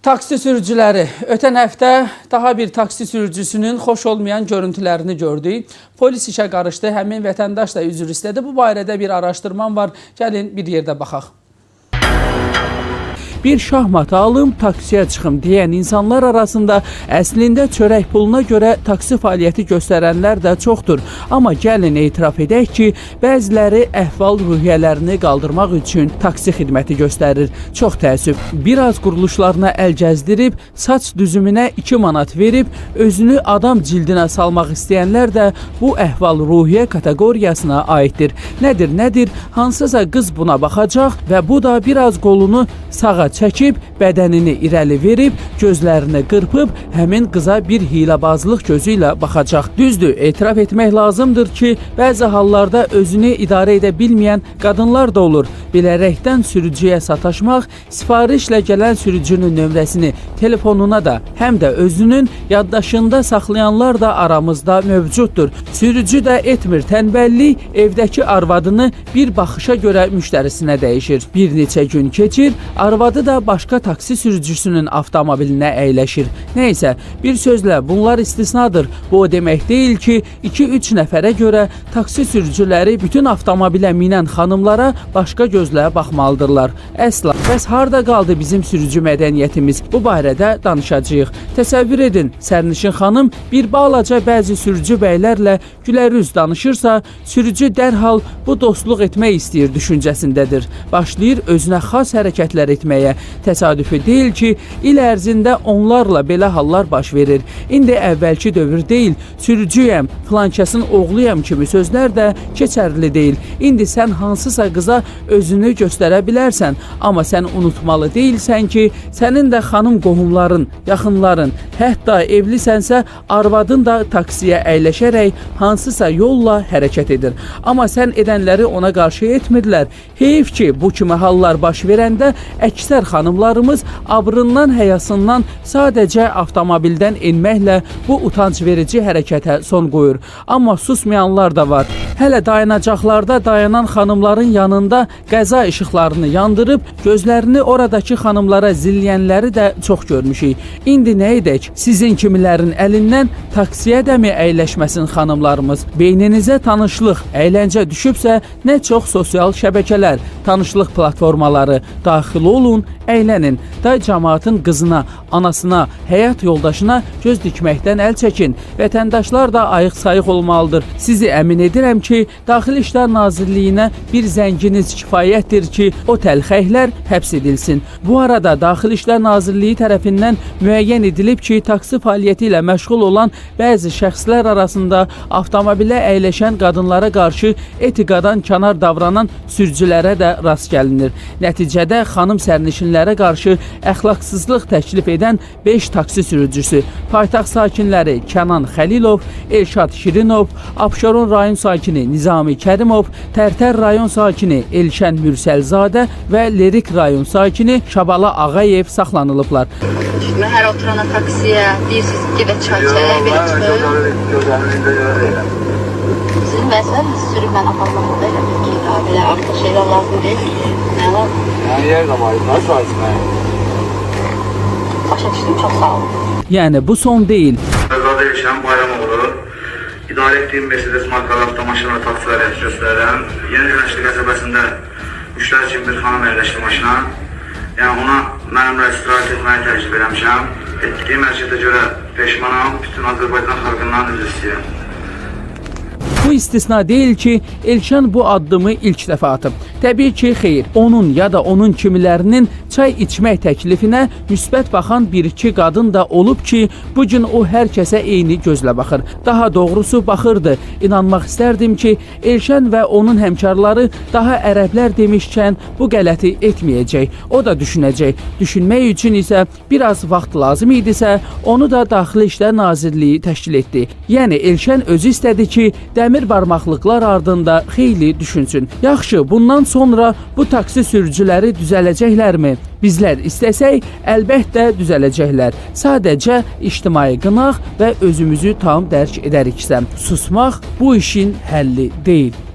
Taksi sürücüləri ötən həftə daha bir taksi sürücüsünün xoş olmayan görüntülərini gördük. Polis işə qarışdı, həmin vətəndaş da üzr istədi. Bu barədə bir araşdırmam var. Gəlin bir yerdə baxaq. Bir şahmat alım, taksiyə çıxım deyən insanlar arasında əslində çörək puluna görə taksi fəaliyyəti göstərənlər də çoxdur. Amma gəlin etiraf edək ki, bəziləri əhval-ruhiyyələrini qaldırmaq üçün taksi xidməti göstərir. Çox təəssüf. Biraz quruluşlarına əl gəzdirib, saç düzümünə 2 manat verib, özünü adam cildinə salmaq istəyənlər də bu əhval-ruhiyyə kateqoriyasına aiddir. Nədir, nədir? Hansısa qız buna baxacaq və bu da biraz qolunu sağa çəkib, bədənini irəli verib, gözlərini qırpıb həmin qıza bir hiləbazlıq gözü ilə baxacaq. Düzdür, etiraf etmək lazımdır ki, bəzi hallarda özünü idarə edə bilməyən qadınlar da olur. Bilərəkdən sürücüyə sataşmaq, sifarişlə gələn sürücünün nömrəsini telefonuna da, həm də özünün yaddaşında saxlayanlar da aramızda mövcuddur. Sürücü də etmir tənbəllik, evdəki arvadını bir baxışa görə müştərisinə dəyişir. Bir neçə gün keçir, arvadı da başqa taksi sürücüsünün avtomobilinə əyləşir. Nəysə, bir sözlə bunlar istisnadır. Bu o demək deyil ki, 2-3 nəfərə görə taksi sürücüləri bütün avtomobilə minən xanımlara başqa gözlə baxmalıdırlar. Əsla. Bəs harda qaldı bizim sürücü mədəniyyətimiz? Bu barədə danışacağıq. Təsəvvür edin, sərnişin xanım bir balaca bəzi sürücü bəylərlə gülərüz danışırsa, sürücü dərhal bu dostluq etmək istəyir düşüncəsindədir. Başlayır özünə xas hərəkətlər etməyə. Təsadüfi deyil ki, il ərzində onlarla belə hallar baş verir. İndi əvvəlki dövr deyil, sürücüyəm, filankəsin oğluyam kimi sözlər də keçərli deyil. İndi sən hansısa qıza özünü göstərə bilərsən, amma sən unutmalı deyilsən ki, sənin də xanım qohumların, yaxınların, hətta evlisənsə arvadın da taksiyə əyləşərək hansısa yolla hərəkət edir. Amma sən edənləri ona qarşı etmirlər. Heyf ki, bu kimi hallar baş verəndə əksər xanımlarımız abrından, həyasından sadəcə avtomobildən enməklə bu utanc verici hərəkətə son qoyur. Amma susmayanlar da var. Hələ dayanacaqlarda dayanan xanımların yanında qəza işıqlarını yandırıb gözlərini oradakı xanımlara zilləyənləri də çox görmüşük. İndi nə edək? Sizin kimilərin əlindən taksiyə də mi əyləşməsin xanımlarımız? Beyninizə tanışlıq, əyləncə düşübsə, nə çox sosial şəbəkələr, tanışlıq platformaları daxil olun, əylənin. Da cəmaatın qızına, anasına, həyat yoldaşına göz dikməkdən əl çəkin. Vətəndaşlar da ayıq-sayıq olmalıdır. Sizi əmin edirəm ki, Daxili İşlər Nazirliyinə bir zənginiz kifayətdir ki, o təlxəklər həbs edilsin. Bu arada Daxili İşlər Nazirliyi tərəfindən müəyyən edilib ki, taksi fəaliyyəti ilə məşğul olan bəzi şəxslər arasında avtomobilə əyləşən qadınlara qarşı etikadan kənar davranan sürücülərə də rast gəlinir. Nəticədə xanım sərnişinlərə qarşı əxlaqsızlıq təklif edən 5 taksi sürücüsü, paytaxt sakinləri Kənan Xəlilov, Elşad Şirinov, Abşeron rayon sakini Nizami Kərimov, Tərtər rayon sakini Elşən Mürsəlzadə və Lerik rayon sakini Şabala Ağayev saxlanılıblar. Mən hər oturana taksiyə deyirsiniz ki, və çay belə çıxır. Sizin məsələn sürüb mən aparmamı da elə ki, daha belə artıq şeylər lazım deyil. Nə? Yani yer de var. Nasıl var İsmail? Başa düşdüm, çox sağ olun. Yəni bu son deyil. Qəzada yaşayan Bayramoğlu idarə etdiyim Mercedes markalı avtomaşın və taksi fəaliyyəti göstərən Yeni Güneşli qəsəbəsində müştəri kimi bir xanım əyləşdi maşına. Yəni ona mənimlə istirahət etməyi təklif eləmişəm. Etdiyim hərəkətə görə peşmanam, bütün Azərbaycan xalqından üzr istəyirəm. Bu istisna deyil ki, Elşən bu addımı ilk dəfə atıb. Təbii ki, xeyr. Onun ya da onun kimilərinin çay içmək təklifinə müsbət baxan bir-iki qadın da olub ki, bu gün o hər kəsə eyni gözlə baxır. Daha doğrusu baxırdı. İnanmaq istərdim ki, Elşən və onun həmkarları daha ərəblər demişkən bu qələti etməyəcək. O da düşünəcək. Düşünmək üçün isə biraz vaxt lazım idisə, onu da Daxili İşlər Nazirliyi təşkil etdi. Yəni Elşən özü istədi ki, dəmir barmaqlıqlar ardında xeyli düşünsün. Yaxşı, bundan sonra bu taksi sürücüləri düzələcəklərmi? Bizlər istəsək, əlbəttə düzələcəklər. Sadəcə ictimai qınaq və özümüzü tam dərk edəriksə, susmaq bu işin həlli deyil.